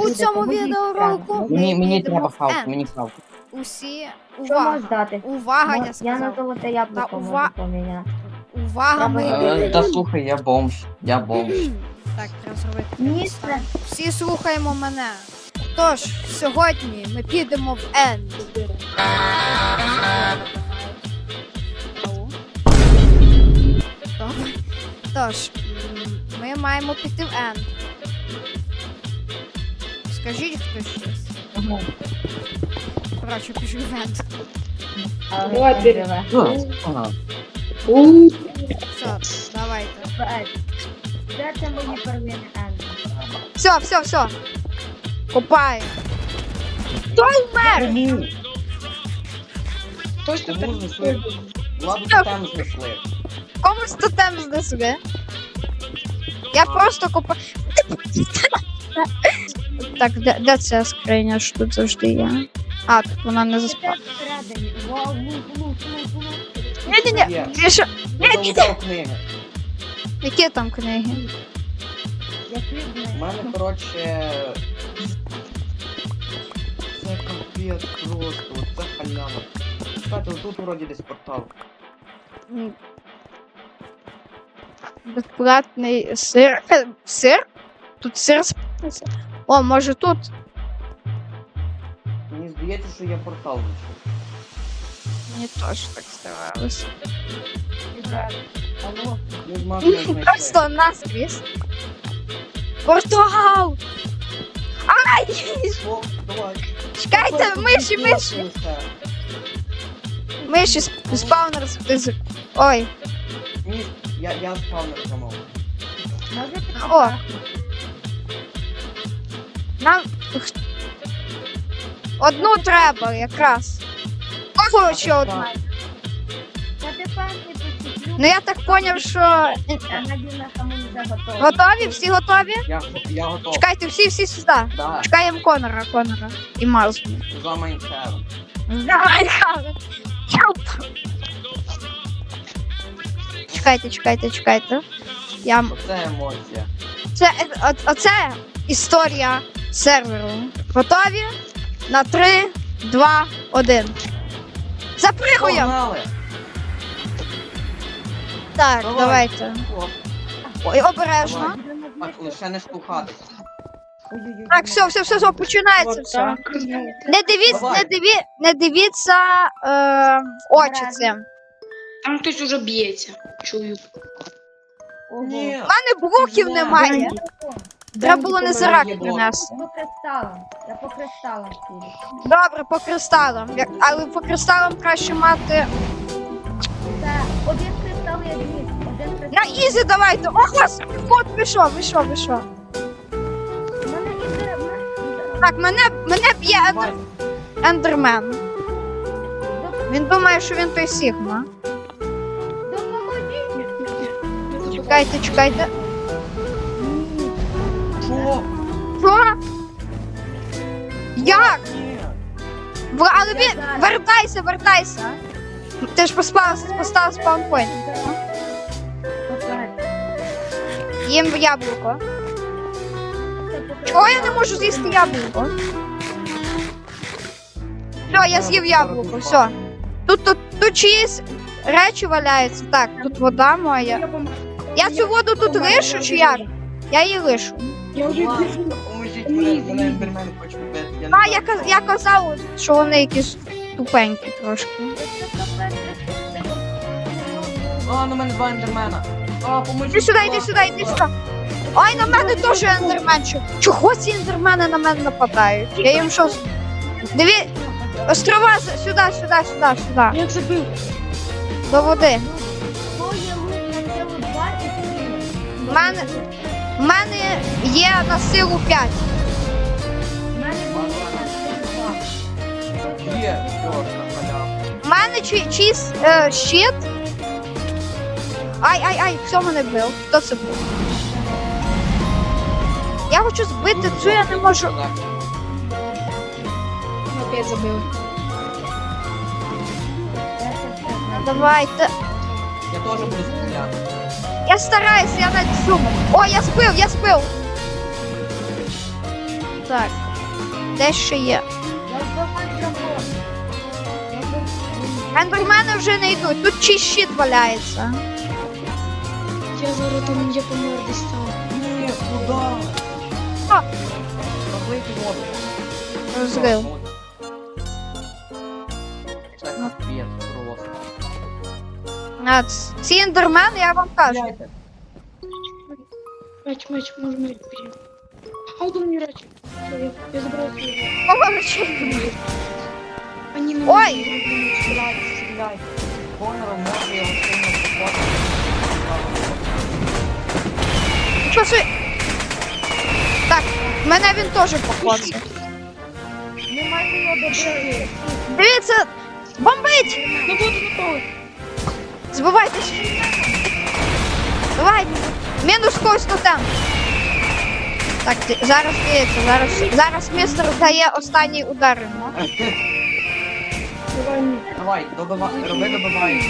У цьому відеоролику. Мені, мені треба в фалку, мені фалку. Усі Що увага. можеш дати? Увага, я Я на сказав. золоте яблуко Та можу ува- поміняти. Увага, ми. Е, Та слухай, я бомж. Я бомж. Так, треба зробити. Всі слухаємо мене. Тож, сьогодні ми підемо в Енд. Добре. Тож, м, ми маємо піти в Енд. Скажіть хтось щось. Коротше, пішли в Енд. Але Давай, не бери. живе. Ну, ага. У, Все, давайте. Де це мої первини Енди? Все, все, все. Копаємо. Хто вмер? Кому? точно Кому знесли? Ладно, Так. там знесли. Комусь тотем знесли. Я просто копаю. Так, де, де ця скриня, що тут завжди є? А, тут вона не заспала. Лут. Ні-ні-ні, Є. ти що? Я залутав книги. Які там книги? У мене, коротше... Це капець просто, це халява. Кстати, тут вроді десь портал. М. Безплатний сир. Е, Сир? Тут сир спавнився? О, може тут? Мені здається, що я портал знайшов. Мені теж так здавалося. Алло. Ми з Машею знайшли. Просто наскрізь. Португал! Ай! О, давай. Чекайте, миші, миші! Миші сп- спаунер список. Ой, Ні, я, я спавнер замовив. Може О. нам. Одну треба якраз. Ще не посіплю. Ну я так поняв, що. Готова. Готові? Всі готові? Я, я готов. Чекайте, всі, всі сюди. Да, Чекаємо Конора, Конора. І Мазу. за Конор. Чекайте, чекайте, чекайте. Я Оце емоція. Це е, о- оце історія серверу. Готові? На 3, 2, 1. Запригуємо! Погнали! Так, Давай. давайте. О, Ой, обережно. Так, лише не штовхатись. Ой-ой-ой. Так, все, все, все, все, починається все. Не дивіться, Давай. не диві, не дивіться е, очі цим. Там хтось уже б'ється. Чую. Ого. Ні, У мене блоків Ні. немає. Треба було не Ні, зарак принести. По кристалам. Я по кристалам піду. Добре, по кристалам. Як- Але по кристалам краще мати. Це один кристал я дніс. Один кристал. На ізі давайте! О, господи, от ви що, ви що, ви що? У мене іде. в мене- Так, мене, мене б'є ендер- ендермен. Він думає, що він той Сігма. Допоможіть. Чекайте, чекайте. Що? Як? Ні. В- Але він. Вертайся, вертайся. Ти ж поставив, поставив спаунпойнт. Їм яблуко. Чого я не можу з'їсти яблуко? Все, я з'їв яблуко, все. Тут, тут, тут чиїсь речі валяються. Так, тут вода моя. Я цю воду тут лишу чи як? Я її лишу. Я вже Мене, мене хоче вбити. Я не А, я, знаю, каз- я казав, що вони якісь тупенькі трошки. А, на мене два ендермена. А, поможіть. Іди сюди, йди сюди, йди сюди. Ой, на мене теж ендермен. Чо- Чого ці ендермени на мене нападають? Я їм що? з- Диві, острова з- сюди, сюди, сюди, сюди. Як забив? До води. У мене, у мене є на силу 5. Є, все, на. У мене чи, чийсь е, щит. Ай, ай, ай, хто мене бив? Хто це був? Я хочу збити цю, я не можу. Опять забив. Давайте. Я теж буду стріляти. Я стараюся, я навіть зуму. О, я збив, я збив. Так. Де ще є? Ендермени вже не йдуть. Тут чий щит валяється. Я зараз там я помер десь там. Ні, куди? Воду. Розрив. Просто. А, ці ендермени, я вам кажу. Меч, меч, може меч берем. А он не я, я забрал свой. Поговорочи. Они на Ой! меня Стріляйте, стріляйте. Конору може його сильно покласти. Що це? Так, мене він теж покоцав. Не можу його добити. Дивіться, бомбить! Ну вот он напал. Збивайтесь. Давай. Мінус когось тотем. Так, ді- зараз дивіться, зараз, зараз містер дає останній удар йому. Давай, добивай, роби добивай.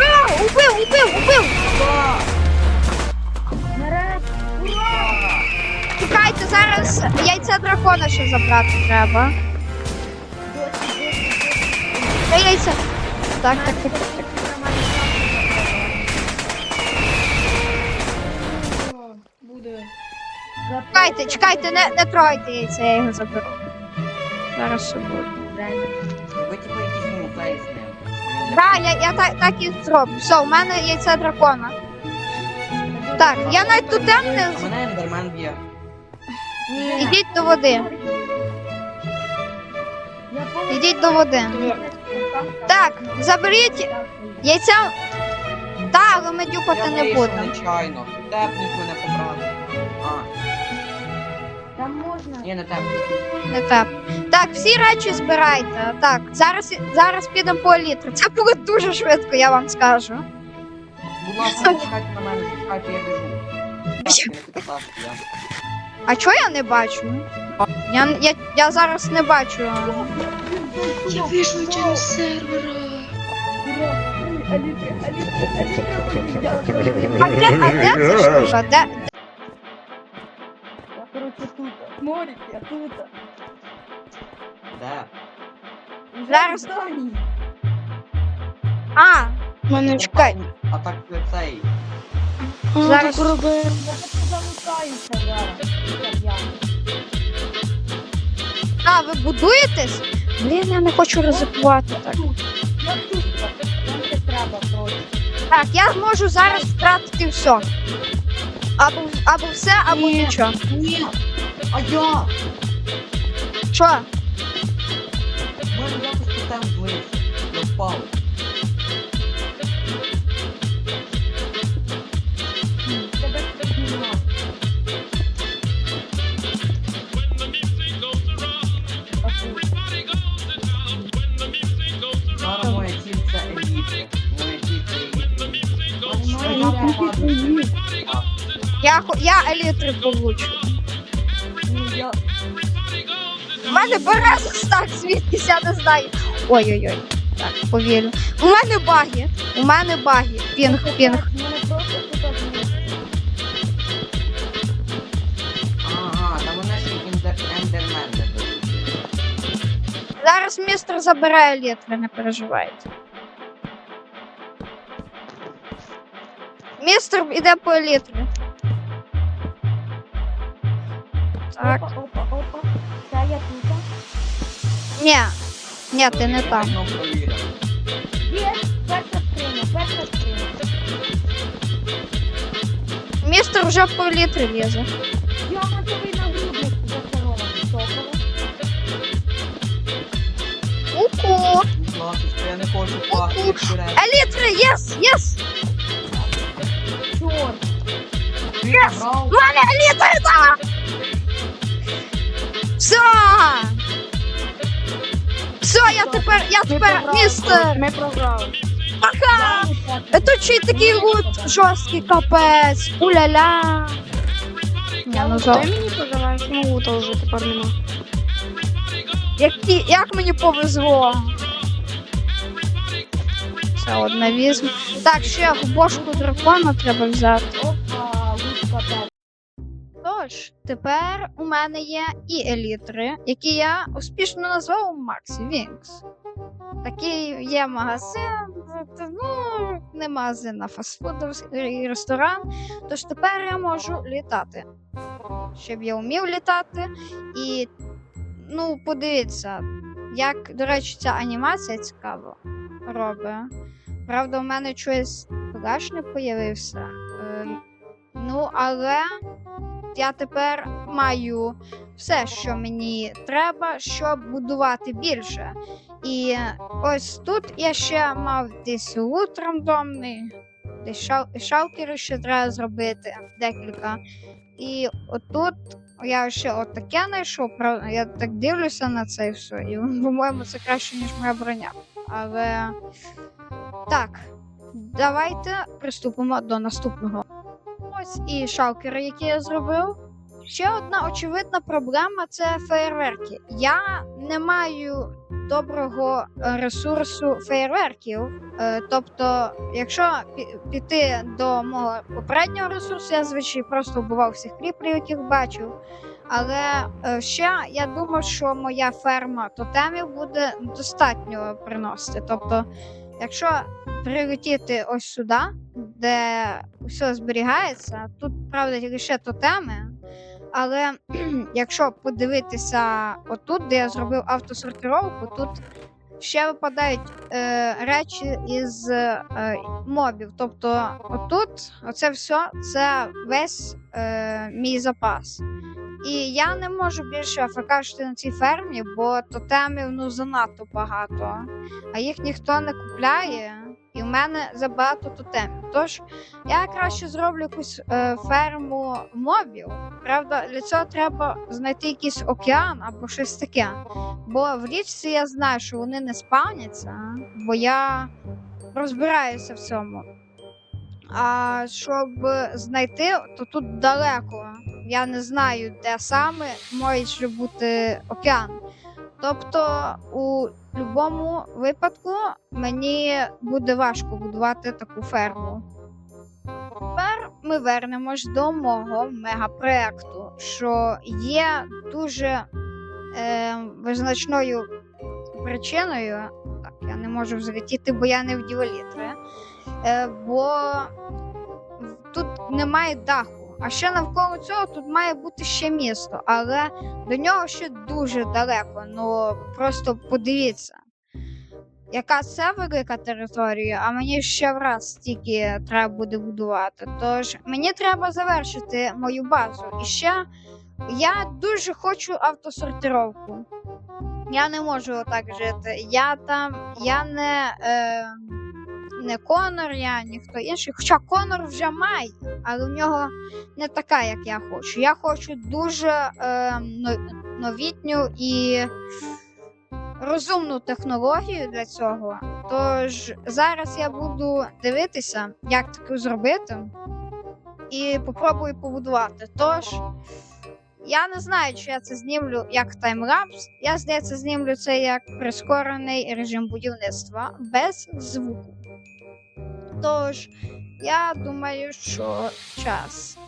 А, убив, убив, убив! Чекайте, зараз яйця дракона ще забрати треба. Яйця? Так, так, так, Чекайте, чекайте, не, не тройте яйця, я його заберу. Зараз все буде. Ви типу якісь муклеї з ним. Так, я, я так, так і зроблю. Все, у мене яйця дракона. Так, я навіть тотем не. А мене ендермен б'є. Ідіть до води. Ідіть до води. Так, заберіть яйця. Так, але ми дюпати не будемо. нечайно. Тепніть мене побрати. А, Там можна. ні, не тепніть. Не так. Так, всі речі збирайте. Так, зараз, зараз підемо по літру. Це буде дуже швидко, я вам скажу. Будь ласка, чекайте на мене, чекайте, я біжу. Так, я. А чого я не бачу? Я, я, я зараз не бачу. Я вийшов через сервера. А де, а де це штука? Де? Морик, я тут. Уже Зараз. А, мене чекай. А так цей. Зараз. робимо. Замикаюся зараз. А, ви будуєтесь? Блін, я не хочу ризикувати так. Я тут. Нам це треба просто. Так, я можу зараз втратити все. Або, або все, або нічого. Ні! А я! Що? У мене якось тотем злився. Я впав. Тебе це знімати. Зараз моя ціль це елітри. Моя ціль це елітри. Я тут Я, хо- я елітри получу. Мене береза так звідкись, я не знаю. Ой-ой-ой. Так, повірю. У мене баги. У мене баги. Пінг, пінг. Ага, там мене ще ендер- ендермен. Зараз містер забирає елітри, не переживайте. Містер іде по елітри. Так. Опа, опа, опа. Це я тут. Ні. Ні, ти не там. Ну, провірив. Є, перша скриня, перша скриня. Містер вже по елітри лізе. Діамантовий нагрудник зачарований. Топово. Ку-ку. Будь ласка, я не хочу пасти, як турель. Елітри, єс, єс! Чорт. Ти забрав? У мене елітри там! Все! Все, я тепер, я тепер містер! Ми програли. Пока! Тут ще й такий лут жорсткий капець. Уля-ля. Я ну Дай жо. мені пожелаєш, ну то вже тепер нема. Як, ті- як мені повезло. Все, одне візьму. Так, ще бошку дракона треба взяти. Опа, лучка так. Тож, тепер у мене є і елітри, які я успішно назвав Максі Вінкс. Такий є магазин, ну, не магазин, а фастфуд і ресторан. Тож тепер я можу літати. Щоб я вмів літати. І, ну, подивіться, як, до речі, ця анімація цікаво робить. Правда, у мене щось флеш не появився. Е, ну, але я тепер маю все, що мені треба, щоб будувати більше. І ось тут я ще мав десь лут рандомний, десь шал- шалкери ще треба зробити декілька. І отут я ще отаке знайшов. Я так дивлюся на це все, і по-моєму це краще, ніж моя броня. Але так, давайте приступимо до наступного. Ось і шалкери, які я зробив. Ще одна очевидна проблема це феєрверки. Я не маю доброго е, ресурсу феєрверків. Е, Тобто, якщо піти до мого попереднього ресурсу, я звичайно просто вбивав всіх кріплів, яких бачив. Але е, ще я думав, що моя ферма тотемів буде достатньо приносити. Тобто, якщо прилетіти ось сюди, де все зберігається, тут правда лише тотеми. Але якщо подивитися отут, де я зробив автосортировку, тут ще випадають е, речі із е, мобів. Тобто, отут, оце все це весь е, мій запас. І я не можу більше афекашити на цій фермі, бо тотемів ну занадто багато, а їх ніхто не купляє, і в мене забагато тотемів. Тож я краще зроблю якусь е, ферму мобів. Правда, для цього треба знайти якийсь океан або щось таке. Бо в річці я знаю, що вони не спавняться, бо я розбираюся в цьому. А щоб знайти, то тут далеко. Я не знаю, де саме може бути океан. Тобто, у будь-якому випадку мені буде важко будувати таку ферму. Тепер ми вернемось до мого мегапроекту, що є дуже е, визначною причиною. Так, я не можу взлетіти, бо я не в дівелітри. Е, бо тут немає даху. А ще навколо цього тут має бути ще місто, але до нього ще дуже далеко. Ну просто подивіться, яка це велика територія, а мені ще враз стільки треба буде будувати. Тож мені треба завершити мою базу. І ще я дуже хочу автосортировку. Я не можу отак жити. Я там, я не. Е, не Конор, я ніхто інший. Хоча Конор вже має, але в нього не така, як я хочу. Я хочу дуже е, новітню і розумну технологію для цього. Тож зараз я буду дивитися, як таке зробити, і попробую побудувати. Тож. Я не знаю, чи я це знімлю як таймлапс. Я здається, знімлю це як прискорений режим будівництва без звуку. Тож, я думаю, що час.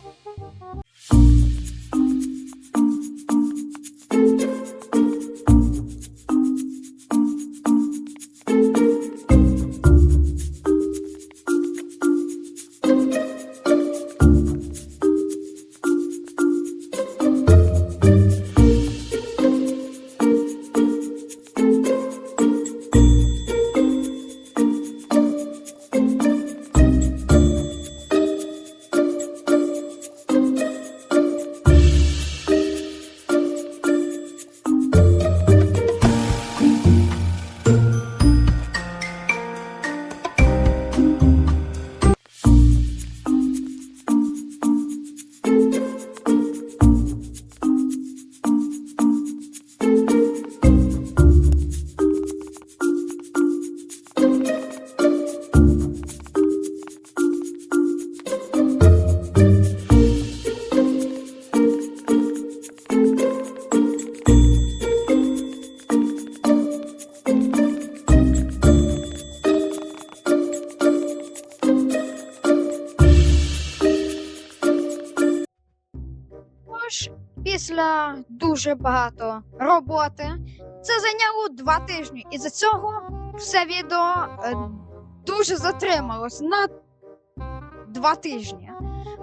Після дуже багато роботи. Це зайняло два тижні, і за цього все відео е, дуже затрималось на два тижні.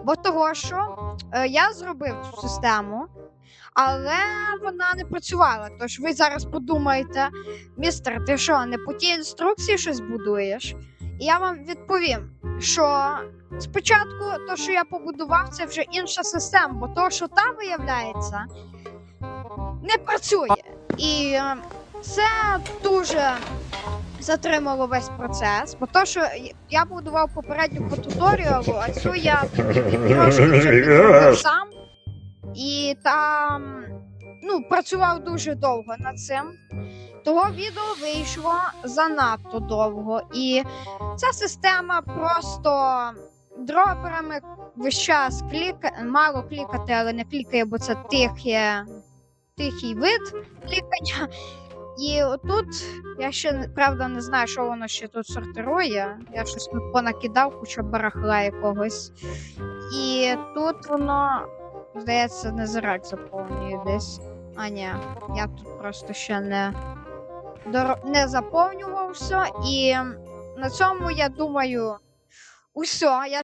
Бо того, що е, я зробив цю систему, але вона не працювала. Тож ви зараз подумаєте, містер, ти що, не по тій інструкції щось будуєш? Я вам відповім, що спочатку то, що я побудував, це вже інша система, бо то, що там виявляється, не працює. І е, це дуже затримало весь процес, бо то, що я будував попередню по туторіалу, а цю я трошки сам. І там ну, працював дуже довго над цим. Того відео вийшло занадто довго. І ця система просто дроперами весь час кліка... мало клікати, але не клікає, бо це тихе, тихий вид клікання. І отут я ще правда не знаю, що воно ще тут сортирує. Я щось тут понакидав, куча барахла якогось. І тут воно, здається, не зрак заповнює десь. А ні, я тут просто ще не. Не все. І на цьому я думаю, усе. Я